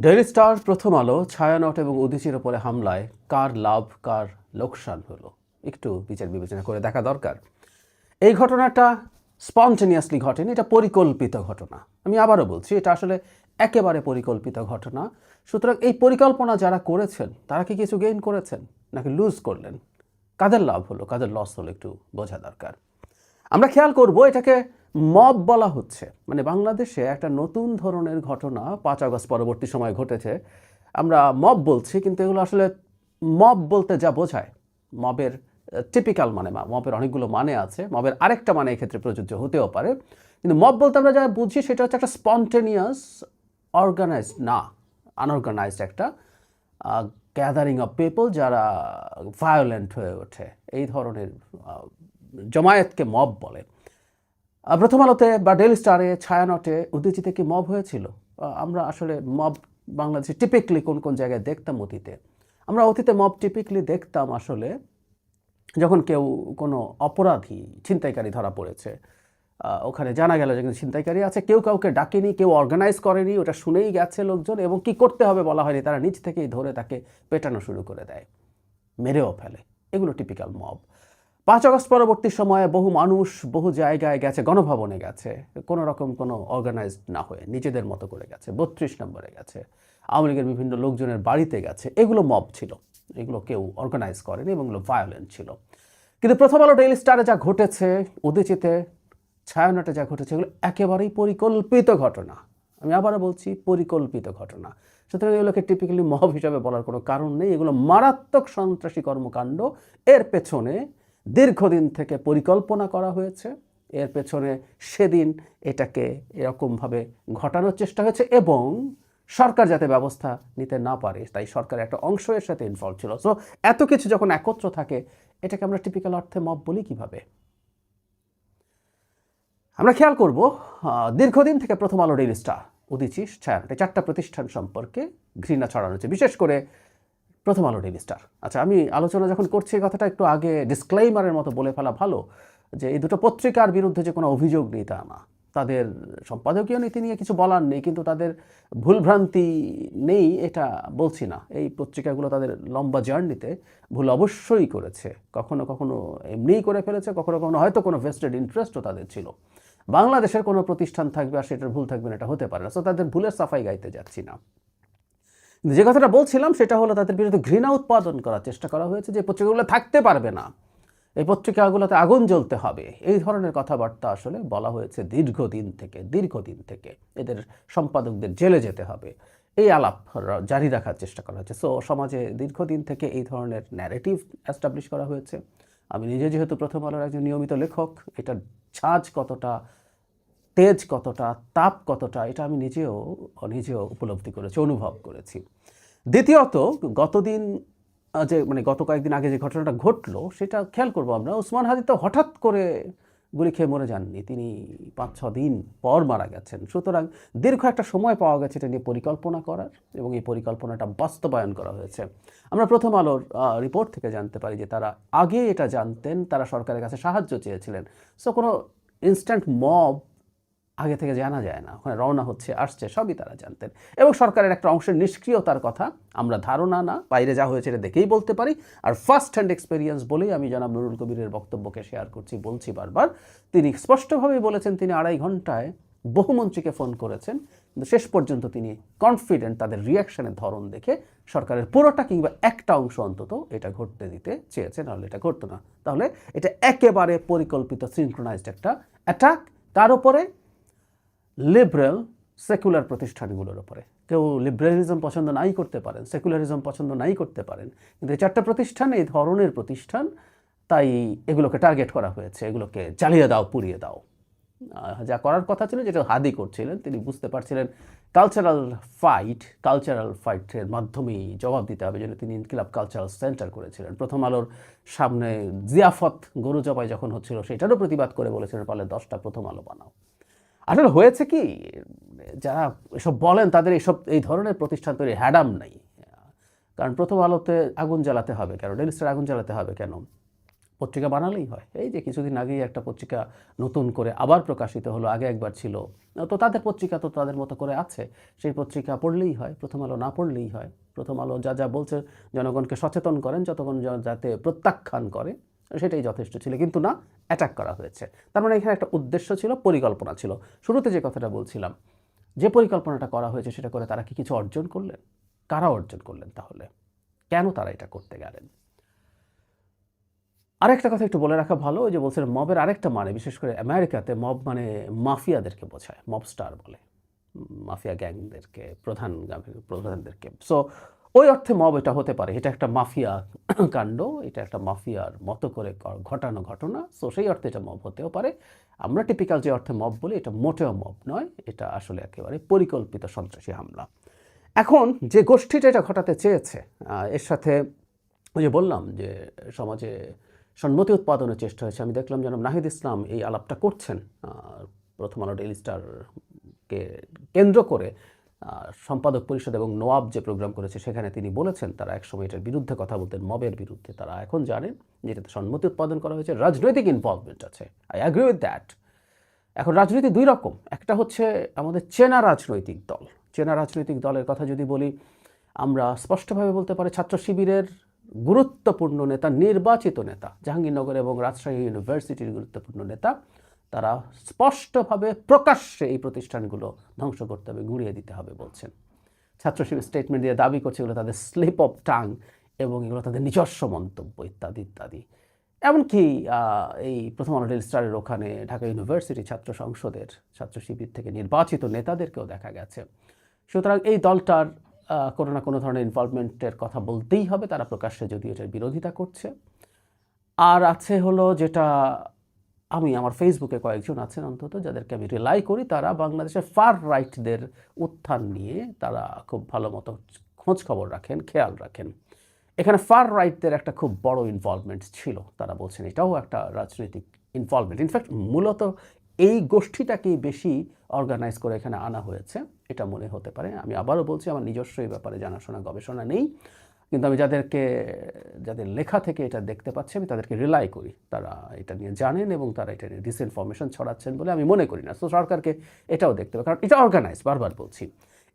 Daily star প্রথম আলো, ছায়ানট এবং উদিচির ওপরে হামলায়, কার লাভ, কার লোকসান হলো? একটু বিচার বিবেচনা করে দেখা দরকার। এই ঘটনাটা স্পন্টেনিয়াসলি ঘটেনি, এটা পরিকল্পিত ঘটনা। আমি আবারও বলছি, এটা আসলে একেবারে পরিকল্পিত ঘটনা। সুতরাং এই পরিকল্পনা যারা করেছেন, তারা কি কিছু গেইন করেছেন? নাকি লুজ করলেন? কাদের লাভ হলো? কাদের লস হলো? একটু বোঝা দরকার। আমরা খেয়াল করব এটাকে মব বলা হচ্ছে। মানে বাংলাদেশে একটা নতুন ধরনের ঘটনা পাঁচ আগস্ট পরবর্তী সময় ঘটেছে। আমরা মব বলছি, কিন্তু এগুলো আসলে মব বলতে যা বোঝায়। মবের টিপিক্যাল মানে মবের অনেকগুলো মানে আছে। মবের আরেকটা মানে এক্ষেত্রে প্রযোজ্য হতেও পারে। কিন্তু মব বলতে আমরা যা বুঝি, সেটা হচ্ছে একটা স্পন্টেনিয়াস অর্গানাইজড না আনঅর্গানাইজড একটা গ্যাদারিং অফ পিপল যারা ভায়োলেন্ট হয়ে ওঠে। এই ধরনের জমায়েতকে মব বলে। প্রথম আলোতে বা ডেলি স্টারে ছায়ানটে উদ্দিচিতে কি মব হয়েছিল? আমরা আসলে মব বাংলাদেশে টিপিকলি কোন কোন জায়গায় দেখতাম অতীতে? আমরা অতীতে মব টিপিকলি দেখতাম আসলে যখন কেউ কোনো অপরাধী, ছিনতাইকারী ধরা পড়েছে। ওখানে জানা গেল যে কিন্তু ছিনতাইকারী আছে, কেউ কাউকে ডাকেনি, কেউ অর্গানাইজ করেনি, ওটা শুনেই গেছে লোকজন এবং কি করতে হবে বলা হয়নি, তারা নিজ থেকেই ধরে তাকে পেটানো শুরু করে দেয়, মেরেও ফেলে। এগুলো টিপিক্যাল মব পাঁচ আগস্ট পরবর্তী সময়ে বহু মানুষ বহু জায়গায় গেছে, গণভবনে গেছে। কোনো রকম কোনো অর্গানাইজড না হয়ে নিজেদের মতো করে গেছে, বত্রিশ নম্বরে গেছে। আওয়ামী লীগের বিভিন্ন লোকজনের বাড়িতে গেছে। এগুলো মব ছিল। এগুলো কেউ অর্গানাইজ করেনি এবং এগুলো ভায়োলেন্ট ছিল। কিন্তু প্রথম আলো ডেইলি স্টারে যা ঘটেছে, উদিচিতে, ছায়ানটে যা ঘটেছে, এগুলো একেবারেই পরিকল্পিত ঘটনা। আমি আবারও বলছি, পরিকল্পিত ঘটনা। সুতরাং এগুলোকে টিপিক্যালি মহব হিসাবে বলার কোনো কারণ নেই। এগুলো মারাত্মক সন্ত্রাসী কর্মকাণ্ড। এর পেছনে দীর্ঘদিন থেকে পরিকল্পনা করা হয়েছে। এর পেছনে সেদিন এটাকে এরকমভাবে ঘটানোর চেষ্টা হয়েছে এবং সরকার যাতে ব্যবস্থা নিতে না পারে, তাই সরকার একটা অংশ এর সাথে ইনভলভ ছিল। সো এত কিছু যখন একত্র থাকে, এটাকে আমরা টিপিক্যাল অর্থে মব বলি কীভাবে? আমরা খেয়াল করব দীর্ঘদিন থেকে প্রথম আলো ডেইলি স্টার উদিচি, ছায়ানট, চারটা প্রতিষ্ঠান সম্পর্কে ঘৃণা ছড়ানো হচ্ছে বিশেষ করে প্রথম আলো ডেইলি স্টার। আচ্ছা আমি আলোচনা যখন করছি কথাটা একটু আগে ডিসক্লেইমারের মতো বলে ফেলা ভালো যে এই দুটো পত্রিকার বিরুদ্ধে যে কোনো অভিযোগ নেই তা না। তাদের সম্পাদকীয় নীতি নিয়ে কিছু বলার নেই, কিন্তু তাদের ভুলভ্রান্তি নেই এটা বলছি না। এই পত্রিকাগুলো তাদের লম্বা জার্নিতে ভুল অবশ্যই করেছে। কখনো কখনো এমনিই করে ফেলেছে, কখনো কখনো হয়তো কোনো ভেস্টেড ইন্টারেস্টও তাদের ছিল। বাংলাদেশের কোনো প্রতিষ্ঠান থাকবে আর সেটার ভুল থাকবে না, এটা হতে পারে না। সো তাদের ভুলের সাফাই গাইতে যাচ্ছি না। যে কথাটা বলছিলাম সেটা হলো তাদের বিরুদ্ধে ঘৃণা উৎপাদন করার চেষ্টা করা হয়েছে যে পত্রিকাগুলো থাকতে পারবে না। এই পত্রিকাগুলোতে আগুন জ্বলতে হবে। এই ধরনের কথাবার্তা আসলে বলা হয়েছে দীর্ঘদিন থেকে দীর্ঘদিন থেকে। এদের সম্পাদকদের জেলে যেতে হবে। এই আলাপ জারি রাখার চেষ্টা করা হয়েছে। সো সমাজে দীর্ঘদিন থেকে এই ধরনের ন্যারেটিভ অ্যাস্টাবলিশ করা হয়েছে। আমি নিজে যেহেতু প্রথম আলোর একজন নিয়মিত লেখক, এটার ছাঁচ কতটা তেজ কতটা, তাপ কতটা, এটা আমি নিজেও নিজেও উপলব্ধি করেছি, অনুভব করেছি। দ্বিতীয়ত, গতদিন যে মানে গত কয়েকদিন আগে যে ঘটনাটা ঘটলো, সেটা খেয়াল করব আমরা ওসমান হাদি তো হঠাৎ করে গুলি খেয়ে মরে যাননি, তিনি পাঁচ, ছ দিন পর মারা গেছেন। সুতরাং দীর্ঘ একটা সময় পাওয়া গেছে এটা নিয়ে পরিকল্পনা করার, এবং এই পরিকল্পনাটা বাস্তবায়ন করা হয়েছে। আমরা প্রথম আলোর রিপোর্ট থেকে জানতে পারি যে তারা আগে এটা জানতেন, তারা সরকারের কাছে সাহায্য চেয়েছিলেন। সো কোনো ইনস্ট্যান্ট মব আগে থেকে জানা যায় না, ওখানে রওনা হচ্ছে, আসছে, সবই তারা জানতেন। এবং সরকারের একটা অংশের নিষ্ক্রিয়তার কথা আমরা ধারণা না, বাইরে যা হয়েছে এটা দেখেই বলতে পারি। আর ফার্স্ট হ্যান্ড এক্সপিরিয়েন্স বলেই আমি জনাব নুরুল কবিরের বক্তব্যকে শেয়ার করছি, বলছি বারবার। তিনি স্পষ্টভাবেই বলেছেন তিনি আড়াই ঘন্টায় বহুমন্ত্রীকে ফোন করেছেন, কিন্তু শেষ পর্যন্ত তিনি কনফিডেন্ট তাদের রিয়াকশনের ধরন দেখে সরকারের পুরোটা কিংবা একটা অংশ অন্তত এটা ঘটতে দিতে চেয়েছে, নাহলে এটা ঘটতো না। তাহলে এটা একেবারে পরিকল্পিত সিনক্রোনাইজড একটা অ্যাটাক তার উপরে লিবারেল সেকুলার প্রতিষ্ঠানগুলোর উপরে। কেউ লিবারেলিজম পছন্দ নাই করতে পারেন সেকুলারিজম পছন্দ নাই করতে পারেন, কিন্তু এই চারটা প্রতিষ্ঠান, এই ধরনের প্রতিষ্ঠান, তাই এগুলোকে টার্গেট করা হয়েছে, এগুলোকে জ্বালিয়ে দাও, পুড়িয়ে দাও। যা করার কথা ছিল, যেটা হাদি করছিলেন, তিনি বুঝতে পারছিলেন কালচারাল ফাইট কালচারাল ফাইটের মাধ্যমেই জবাব দিতে হবে যেন তিনি ইনকিলাব কালচারাল সেন্টার করেছিলেন। প্রথম আলোর সামনে জিয়াফত গরু জবাই যখন হচ্ছিল, সেটারও প্রতিবাদ করে বলেছিলেন পারলে দশটা প্রথম আলো বানাও। আসলে হয়েছে কি? যারা এসব বলেন, তাদের এইসব এই ধরনের প্রতিষ্ঠান তৈরি হ্যাডাম নাই। কারণ প্রথম আলোতে আগুন জ্বালাতে হবে কেন? ডেলিস্টার আগুন জ্বালাতে হবে কেন? পত্রিকা বানালেই হয়। এই যে কিছুদিন আগেই একটা পত্রিকা নতুন করে আবার প্রকাশিত হলো, আগে একবার ছিল। তো তাদের পত্রিকা তো তাদের মতো করে আছে। সেই পত্রিকা পড়লেই হয়, প্রথম আলো না পড়লেই হয়। প্রথম আলো যা যা বলছে, জনগণকে সচেতন করেন, যতক্ষণ যাতে প্রত্যাখ্যান করে, সেটাই যথেষ্ট ছিল। কিন্তু না অ্যাটাক করা হয়েছে। তার মানে এখানে একটা উদ্দেশ্য ছিল, পরিকল্পনা ছিল। শুরুতে যে কথাটা বলছিলাম, যে পরিকল্পনাটা করা হয়েছে সেটা করে তারা কি কিছু অর্জন করলেন? কারা অর্জন করলেন তাহলে? কেন তারা এটা করতে গেলেন? আরেকটা কথা একটু বলে রাখা ভালো যে বলছিলেন মবের আরেকটা মানে বিশেষ করে আমেরিকাতে মব মানে মাফিয়াদেরকে বোঝায়, মব স্টার বলে। মাফিয়া গ্যাংদেরকে, প্রধান প্রধানদেরকে। সো ওই অর্থে মব এটা হতে পারে। এটা একটা মাফিয়া কাণ্ড, এটা একটা মাফিয়ার মতো করে ঘটানো ঘটনা সো সেই অর্থে এটা মব হতেও পারে। আমরা টিপিক্যাল যে অর্থে মব বলি, এটা মোটেও মব নয়, এটা আসলে একেবারে পরিকল্পিত সন্ত্রাসী হামলা। এখন যে গোষ্ঠীটা এটা ঘটাতে চেয়েছে এর সাথে ওই যে বললাম যে সমাজে সম্মতি উৎপাদনের চেষ্টা হয়েছে, আমি দেখলাম যেন নাহিদ ইসলাম এই আলাপটা করছেন প্রথম আলো ডেইলি স্টারকে কেন্দ্র করে। সম্পাদক পরিষদ এবং নোয়াব যে প্রোগ্রাম করেছে সেখানে তিনি বলেছেন, তারা একসময় এটার বিরুদ্ধে কথা বলতেন, মবের বিরুদ্ধে। তারা এখন জানেন যে এটাতে সম্মতি উৎপাদন করা হয়েছে, রাজনৈতিক ইনভলভমেন্ট আছে। আই অ্যাগ্রি উইথ দ্যাট এখন রাজনীতি দুই রকম। একটা হচ্ছে আমাদের চেনা রাজনৈতিক দল। চেনা রাজনৈতিক দলের কথা যদি বলি, আমরা স্পষ্টভাবে বলতে পারি ছাত্র শিবিরের গুরুত্বপূর্ণ নেতা, নির্বাচিত নেতা, জাহাঙ্গীরনগর এবং রাজশাহী ইউনিভার্সিটির গুরুত্বপূর্ণ নেতা তারা স্পষ্টভাবে প্রকাশ্যে এই প্রতিষ্ঠানগুলো ধ্বংস করতে হবে, গুঁড়িয়ে দিতে হবে বলছেন। ছাত্রশিবির স্টেটমেন্ট দিয়ে দাবি করছে এগুলো তাদের স্লিপ অফ টাং এবং এগুলো তাদের নিজস্ব মন্তব্য ইত্যাদি ইত্যাদি। এমনকি এই প্রথম আলো স্টারের ওখানে ঢাকা ইউনিভার্সিটি ছাত্র সংসদের, ছাত্র শিবির থেকে নির্বাচিত নেতাদেরকেও দেখা গেছে। সুতরাং এই দলটার কোনো না কোনো ধরনের ইনভলভমেন্টের কথা বলতেই হবে, তারা প্রকাশ্যে যদি এটার বিরোধিতা করছে। আর আছে হলো যেটা আমি আমার ফেসবুকে কয়েকজন আছেন অন্তত, যাদেরকে আমি রিলাই করি, তারা বাংলাদেশের ফার রাইটদের উত্থান নিয়ে তারা খুব ভালো মতো খোঁজ খবর রাখেন, খেয়াল রাখেন। এখানে ফার রাইটদের একটা খুব বড় ইনভলভমেন্ট ছিল, তারা বলছেন এটাও একটা রাজনৈতিক ইনভলভমেন্ট ইনফ্যাক্ট মূলত এই গোষ্ঠীটাকেই বেশি অর্গানাইজ করে এখানে আনা হয়েছে, এটা মনে হতে পারে। আমি আবারও বলছি, আমার নিজস্ব এই ব্যাপারে জানাশোনা, গবেষণা নেই। কিন্তু আমি যাদেরকে, যাদের লেখা থেকে এটা দেখতে পাচ্ছি, আমি তাদেরকে রিলাই করি। তারা এটা নিয়ে জানেন এবং তারা এটা নিয়ে ডিসইনফরমেশন ছড়াচ্ছেন বলে আমি মনে করি না। তো সরকারকে এটাও দেখতে হবে। কারণ এটা অর্গানাইজ বারবার বলছি।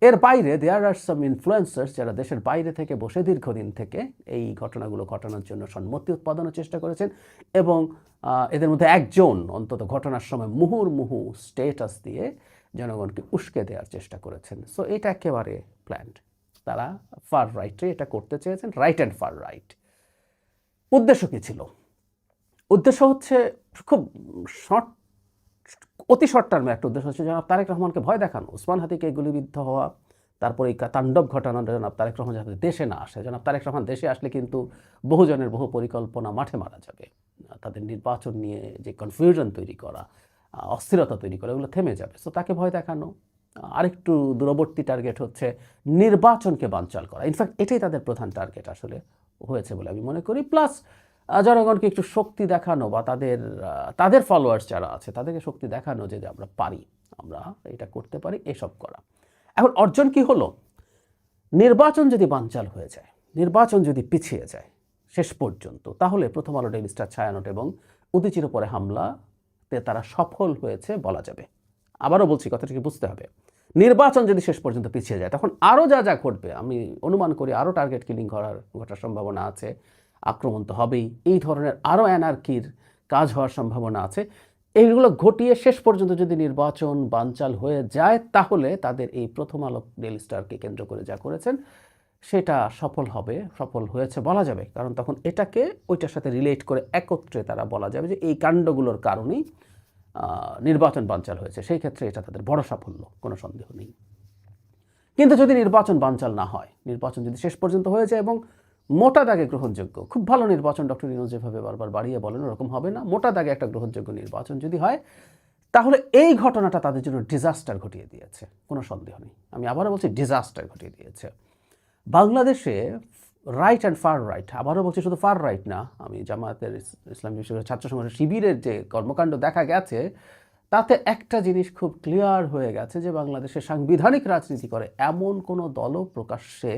এর বাইরে দেয়ার আর সাম ইনফ্লুয়েন্সার্স যারা দেশের বাইরে থেকে বসে দীর্ঘদিন থেকে এই ঘটনাগুলো ঘটানোর জন্য সম্মতি উৎপাদনের চেষ্টা করেছেন এবং এদের মধ্যে একজন অন্তত ঘটনার সময় মুহুর্মুহু স্টেটাস দিয়ে জনগণকে উস্কে দেওয়ার চেষ্টা করেছেন। সো এটা একেবারে প্ল্যান্ড তারা ফার রাইটে এটা করতে চেয়েছেন রাইট অ্যান্ড ফার রাইট উদ্দেশ্য কী ছিল? উদ্দেশ্য হচ্ছে খুব শর্ট অতি শর্ট টার্মে একটা উদ্দেশ্য হচ্ছে জনাব তারেক রহমানকে ভয় দেখানো ওসমান হাতিকে গুলিবিদ্ধ হওয়া, তারপরে এই তাণ্ডব ঘটানো, জনাব তারেক রহমান যাতে দেশে না আসে। জনাব তারেক রহমান দেশে আসলে কিন্তু বহুজনের বহু পরিকল্পনা মাঠে মারা যাবে। তাদের নির্বাচন নিয়ে যে কনফিউশন তৈরি করা, অস্থিরতা তৈরি করা, এগুলো থেমে যাবে। সো তাকে ভয় দেখানো আরেকটু দূরবর্তী টার্গেট হচ্ছে নির্বাচনকে বানচাল করা। ইনফ্যাক্ট এটাই তাদের প্রধান টার্গেট আসলে হয়েছে বলে আমি মনে করি। প্লাস জনগণকে একটু শক্তি দেখানো বা তাদের তাদের ফলোয়ার্স যারা আছে, তাদেরকে শক্তি দেখানো যে আমরা পারি, আমরা এটা করতে পারি, এসব করা। এখন অর্জন কি হলো? নির্বাচন যদি বানচাল হয়ে যায়, নির্বাচন যদি পিছিয়ে যায়, শেষ পর্যন্ত, তাহলে প্রথম আলো ডেইলি স্টার ছায়ানট এবং উদিচির উপরে হামলাতে তারা সফল হয়েছে বলা যাবে। আবারও বলছি, কথাটিকে বুঝতে হবে। নির্বাচন যদি শেষ পর্যন্ত পিছিয়ে যায়, তখন আরও যা যা ঘটবে, আমি অনুমান করি আরও টার্গেট কিলিং করার ঘটার সম্ভাবনা আছে, আক্রমণ তো হবেই। এই ধরনের আরও অ্যানার্কির কাজ হওয়ার সম্ভাবনা আছে। এইগুলো ঘটিয়ে শেষ পর্যন্ত যদি নির্বাচন বানচাল হয়ে যায়, তাহলে তাদের এই প্রথম আলো ডেলি স্টারকে কেন্দ্র করে যা করেছেন, সেটা সফল হবে, সফল হয়েছে বলা যাবে। কারণ তখন এটাকে ওইটার সাথে রিলেট করে একত্রে তারা বলা যাবে যে এই কাণ্ডগুলোর কারণেই নির্বাচন বানচাল হয়েছে, সেই ক্ষেত্রে এটা তাদের বড় সাফল্য, কোনো সন্দেহ নেই। কিন্তু যদি নির্বাচন বানচাল না হয়, নির্বাচন যদি শেষ পর্যন্ত হয়ে যায় এবং মোটা দাগে গ্রহণযোগ্য, খুব ভালো নির্বাচন, ডক্টর ইনোজ যেভাবে বারবার বাড়িয়ে বলেন, ওরকম হবে না, মোটা দাগে একটা গ্রহণযোগ্য নির্বাচন যদি হয়, তাহলে এই ঘটনাটা তাদের জন্য ডিজাস্টার ঘটিয়ে দিয়েছে, কোনো সন্দেহ নেই। আমি আবারও বলছি ডিজাস্টার ঘটিয়ে দিয়েছে। বাংলাদেশে রাইট অ্যান্ড ফার রাইট আবারও বলছি শুধু ফার রাইট না, আমি জামায়াতের ইসলাম বিশ্ববিদ্যালয় ছাত্র সংগঠনের শিবিরের যে কর্মকাণ্ড দেখা গেছে, তাতে একটা জিনিস খুব ক্লিয়ার হয়ে গেছে যে বাংলাদেশে সাংবিধানিক রাজনীতি করে এমন কোনো দলও প্রকাশ্যে,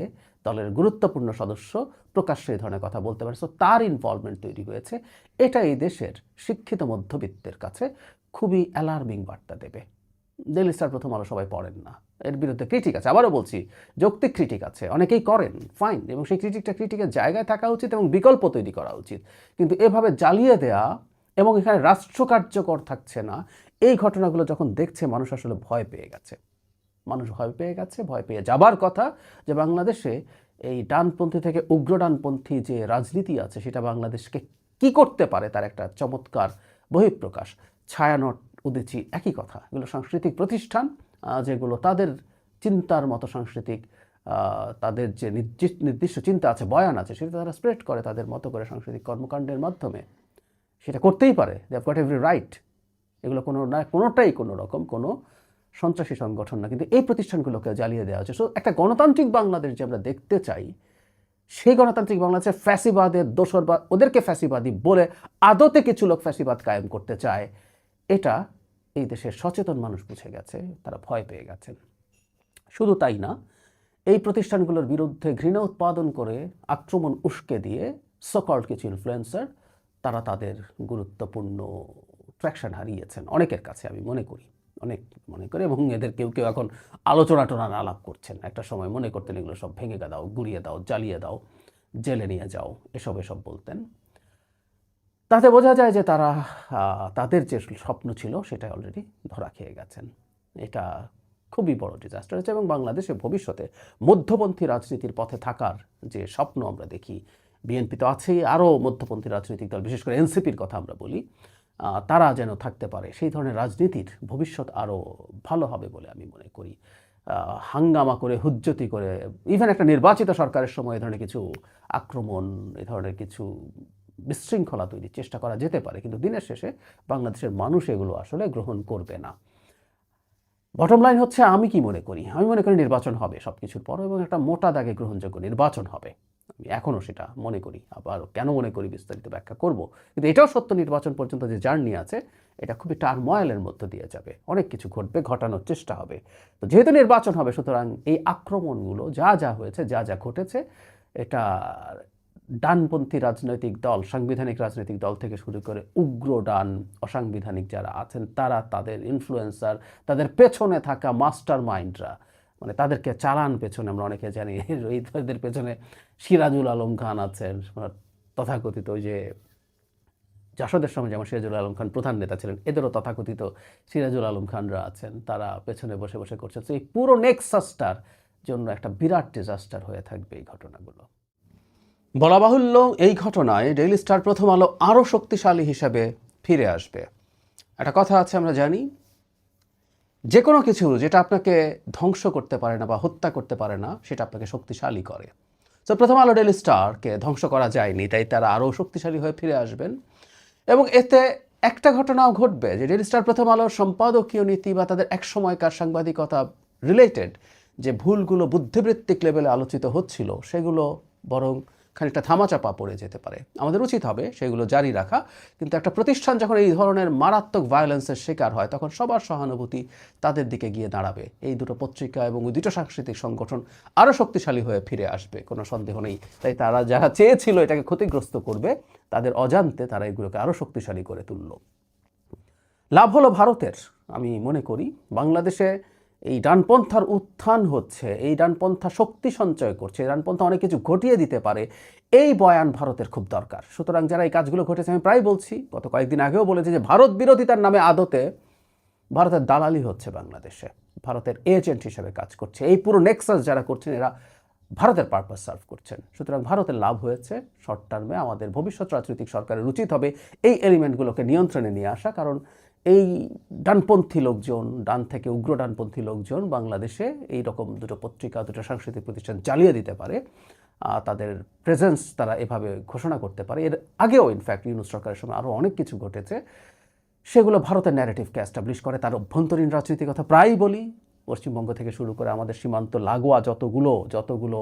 দলের গুরুত্বপূর্ণ সদস্য প্রকাশ্যে এই ধরনের কথা বলতে পারে। সো তার ইনভলভমেন্ট তৈরি হয়েছে। এটা এই দেশের শিক্ষিত মধ্যবিত্তের কাছে খুবই অ্যালার্মিং বার্তা দেবে। ডেলি স্টার প্রথম আলো সবাই পড়েন না। এর বিরুদ্ধে ক্রিটিক আছে। আবারও বলছি, যৌক্তিক ক্রিটিক আছে। অনেকেই করেন ফাইন এবং সেই ক্রিটিকটা ক্রিটিকের জায়গায় থাকা উচিত এবং বিকল্প তৈরি করা উচিত। কিন্তু এভাবে জ্বালিয়ে দেয়া এবং এখানে রাষ্ট্র কার্যকর থাকছে না, এই ঘটনাগুলো যখন দেখছে, মানুষ আসলে ভয় পেয়ে গেছে। মানুষ ভয় পেয়ে গেছে, ভয় পেয়ে যাবার কথা যে বাংলাদেশে এই ডানপন্থী থেকে উগ্র ডানপন্থী যে রাজনীতি আছে, সেটা বাংলাদেশকে কি করতে পারে, তার একটা চমৎকার বহিঃপ্রকাশ। ছায়ানট উদিচি একই কথা। এগুলো সাংস্কৃতিক প্রতিষ্ঠান যেগুলো তাদের চিন্তার মতো সাংস্কৃতিক তাদের যে নির্দিষ্ট চিন্তা আছে, বয়ান আছে, সেটা তারা স্প্রেড করে তাদের মতো করে সাংস্কৃতিক কর্মকাণ্ডের মাধ্যমে। সেটা করতেই পারে they have got every right এগুলো কোনো না, কোনোটাই কোনো রকম কোনো সন্ত্রাসী সংগঠন না। কিন্তু এই প্রতিষ্ঠানগুলোকে জ্বালিয়ে দেওয়া হচ্ছে। সো একটা গণতান্ত্রিক বাংলাদেশ যে আমরা দেখতে চাই, সেই গণতান্ত্রিক বাংলাদেশের ফ্যাসিবাদের দোসর বা, ওদেরকে ফ্যাসিবাদী বলে আদতে কিছু লোক ফ্যাসিবাদ কায়েম করতে চায়, এটা এই দেশের সচেতন মানুষ বুঝে গেছে, তারা ভয় পেয়ে গেছেন শুধু তাই না, এই প্রতিষ্ঠানগুলোর বিরুদ্ধে ঘৃণা উৎপাদন করে আক্রমণ উস্কে দিয়ে সকল্ড কিছু ইনফ্লুয়েন্সার তারা তাদের গুরুত্বপূর্ণ ট্র্যাকশন হারিয়েছেন অনেকের কাছে, আমি মনে করি। অনেক মনে করি এবং এদের কেউ কেউ এখন আলোচনা টোনা আলাপ করছেন। একটা সময় মনে করতেন এগুলো সব ভেঙে দাও, গুড়িয়ে দাও, জ্বালিয়ে দাও, জেলে নিয়ে যাও, এসব এসব বলতেন। তাতে বোঝা যায় যে তারা তাদের যে স্বপ্ন ছিল সেটা অলরেডি ধরা খেয়ে গেছেন। এটা খুবই বড় ডিজাস্টার হয়েছে এবং বাংলাদেশে ভবিষ্যতে মধ্যপন্থী রাজনীতির পথে থাকার যে স্বপ্ন আমরা দেখি বিএনপি তো আছেই, আরও মধ্যপন্থী রাজনৈতিক দল, বিশেষ করে এনসিপির কথা আমরা বলি তারা যেন থাকতে পারে, সেই ধরনের রাজনীতির ভবিষ্যৎ আরও ভালো হবে বলে আমি মনে করি। হাঙ্গামা করে, হুজ্জতি করে ইভেন একটা নির্বাচিত সরকারের সময় এ ধরনের কিছু আক্রমণ, এ ধরনের কিছু বিশৃঙ্খলা তৈরির চেষ্টা করা যেতে পারে, কিন্তু দিনের শেষে বাংলাদেশের মানুষ এগুলো আসলে গ্রহণ করবে না। বটম লাইন হচ্ছে, আমি কি মনে করি? আমি মনে করি নির্বাচন হবে সব কিছুর পর এবং একটা মোটা দাগে গ্রহণযোগ্য নির্বাচন হবে। আমি এখনও সেটা মনে করি, আবার কেন মনে করি বিস্তারিত ব্যাখ্যা করব। কিন্তু এটাও সত্য, নির্বাচন পর্যন্ত যে জার্নি আছে, এটা খুবই টার্ময়েলের মধ্য দিয়ে যাবে। অনেক কিছু ঘটবে, ঘটানোর চেষ্টা হবে। তো যেহেতু নির্বাচন হবে, সুতরাং এই আক্রমণগুলো যা যা হয়েছে, যা যা ঘটেছে, এটা ডানপন্থী রাজনৈতিক দল, সাংবিধানিক রাজনৈতিক দল থেকে শুরু করে উগ্র ডান, অসাংবিধানিক যারা আছেন, তারা তাদের ইনফ্লুয়েন্সার তাদের পেছনে থাকা মাস্টার মাইন্ডরা মানে তাদেরকে চালান পেছনে, আমরা অনেকে জানি এদের পেছনে সিরাজুল আলম খান আছেন তথাকথিত যে জাসদের সময় যেমন সিরাজুল আলম খান প্রধান নেতা ছিলেন, এদেরও তথাকথিত সিরাজুল আলম খানরা আছেন, তারা পেছনে বসে বসে করছেন। তো এই পুরো নেক্সাসটার জন্য একটা বিরাট ডিজাস্টার হয়ে থাকবে এই ঘটনাগুলো। বলা বাহুল্য, এই ঘটনায় ডেইলি স্টার প্রথম আলো আরও শক্তিশালী হিসাবে ফিরে আসবে। একটা কথা আছে, আমরা জানি। যে কোনো কিছু যেটা আপনাকে ধ্বংস করতে পারে না বা হত্যা করতে পারে না, সেটা আপনাকে শক্তিশালী করে। তো প্রথম আলো ডেইলি স্টারকে ধ্বংস করা যায়নি, তাই তারা আরও শক্তিশালী হয়ে ফিরে আসবেন। এবং এতে একটা ঘটনাও ঘটবে, যে ডেইলি স্টার প্রথম আলোর সম্পাদকীয় নীতি বা তাদের এক সময়কার সাংবাদিকতা রিলেটেড যে ভুলগুলো বুদ্ধিবৃত্তিক লেভেলে আলোচিত হচ্ছিল, সেগুলো বরং খানিকটা থামাচাপা পড়ে যেতে পারে। আমাদের উচিত হবে সেগুলো জারি রাখা। কিন্তু একটা প্রতিষ্ঠান যখন এই ধরনের মারাত্মক ভায়োলেন্সের শিকার হয়, তখন সবার সহানুভূতি তাদের দিকে গিয়ে দাঁড়াবে। এই দুটো পত্রিকা এবং ওই দুটো সাংস্কৃতিক সংগঠন আরও শক্তিশালী হয়ে ফিরে আসবে, কোনো সন্দেহ নেই। তাই তারা যারা চেয়েছিল এটাকে ক্ষতিগ্রস্ত করবে, তাদের অজান্তে তারা এগুলোকে আরও শক্তিশালী করে তুলল। লাভ হলো ভারতের। আমি মনে করি বাংলাদেশে এই ডানপন্থার উত্থান হচ্ছে, এই ডানপন্থা শক্তি সঞ্চয় করছে, এই ডানপন্থা অনেক কিছু ঘটিয়ে দিতে পারে, এই বয়ান ভারতের খুব দরকার। সুতরাং যারা এই কাজগুলো ঘটেছে, আমি প্রায় বলছি, গত কয়েকদিন আগেও বলেছি যে ভারত বিরোধিতার নামে আদতে ভারতের দালালি হচ্ছে বাংলাদেশে, ভারতের এজেন্ট হিসেবে কাজ করছে। এই পুরো নেক্সাস যারা করছেন, এরা ভারতের পারপাস সার্ভ করছেন। সুতরাং ভারতের লাভ হয়েছে শর্ট টার্মে আমাদের ভবিষ্যৎ রাজনৈতিক সরকারের উচিত হবে এই এলিমেন্টগুলোকে নিয়ন্ত্রণে নিয়ে আসা, কারণ এই ডানপন্থী লোকজন, ডান থেকে উগ্র ডানপন্থী লোকজন বাংলাদেশে এই রকম দুটো পত্রিকা, দুটো সাংস্কৃতিক প্রতিষ্ঠান চালিয়ে দিতে পারে। তাদের প্রেজেন্স তারা এভাবে ঘোষণা করতে পারে। এর আগেও ইনফ্যাক্ট ইউনুস সরকারের সময় আরও অনেক কিছু ঘটেছে। সেগুলো ভারতের ন্যারেটিভকে অ্যাস্টাবলিশ করে, তার অভ্যন্তরীণ রাজনীতির কথা প্রায়ই বলি। পশ্চিমবঙ্গ থেকে শুরু করে আমাদের সীমান্ত লাগোয়া যতগুলো যতগুলো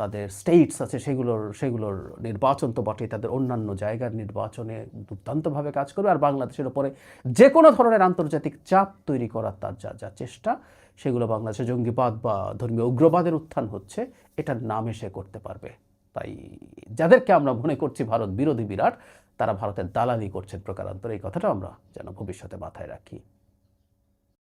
তাদের স্টেটস আছে, সেগুলোর সেগুলোর নির্বাচন তো বটেই, তাদের অন্যান্য জায়গার নির্বাচনে দুর্দান্তভাবে কাজ করবে। আর বাংলাদেশের ওপরে যে কোনো ধরনের আন্তর্জাতিক চাপ তৈরি করার তার যা যা চেষ্টা, সেগুলো বাংলাদেশে জঙ্গিবাদ বা ধর্মীয় উগ্রবাদের উত্থান হচ্ছে, এটার নামে সে করতে পারবে। তাই যাদেরকে আমরা মনে করছি ভারত বিরোধী বিরাট, তারা ভারতের দালালি করছেন প্রকারান্তর। এই কথাটা আমরা যেন ভবিষ্যতে মাথায় রাখি।